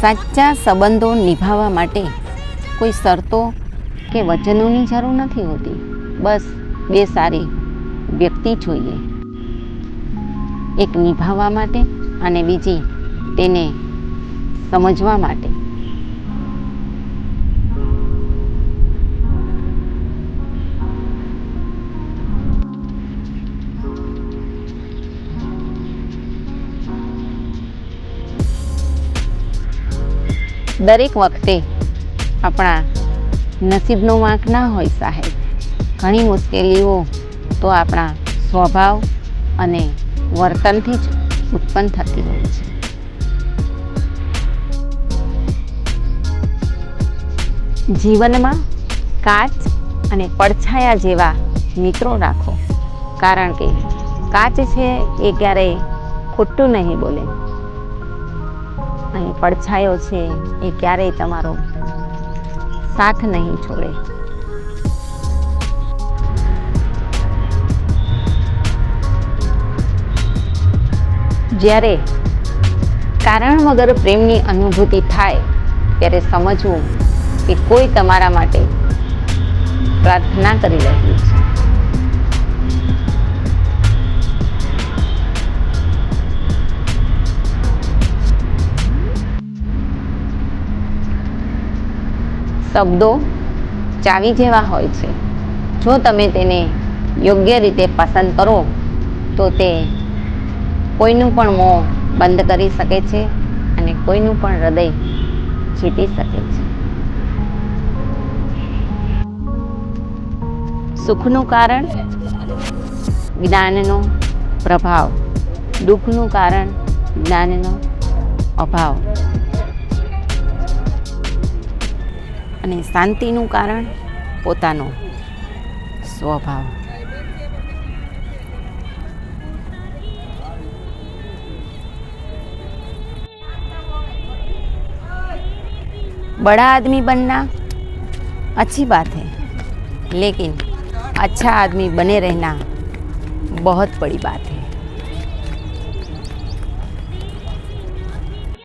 સાચા સંબંધો નિભાવવા માટે કોઈ શરતો કે વચનોની જરૂર નથી હોતી. બસ બે સારી વ્યક્તિ જોઈએ. એક નિભાવવા માટે અને બીજી તેને સમજવા માટે. દરેક વખતે આપણા નસીબનો વાંક ના હોય સાહેબ. ઘણી મુશ્કેલીઓ તો આપણા સ્વભાવ અને વર્તનથી જ ઉત્પન્ન થતી હોય છે. જીવનમાં કાચ અને પડછાયા જેવા મિત્રો રાખો. કારણ કે કાચ છે એ ક્યારેય ખોટું નહીં બોલે. અને પડછાયો છે, એ ક્યારેય તમારો સાથ નહીં છોડે. જ્યારે કારણ વગર પ્રેમની અનુભૂતિ થાય, ત્યારે સમજવું કે કોઈ તમારા માટે પ્રાર્થના કરી રહ્યું છે. શબ્દો ચાવી જેવા હોય છે. જો તમે તેને યોગ્ય રીતે પસંદ કરો, તો તે કોઈનું પણ મોં બંધ કરી શકે છે અને કોઈનું પણ હૃદય જીતી શકે છે. સુખનું કારણ? જ્ઞાનનો પ્રભાવ. દુઃખનું કારણ જ્ઞાનનો અભાવ. અને શાંતિનું કારણ પોતાનો સ્વભાવ बड़ा आदमी बनना अच्छी बात है लेकिन अच्छा आदमी बने रहना बहुत बड़ी बात है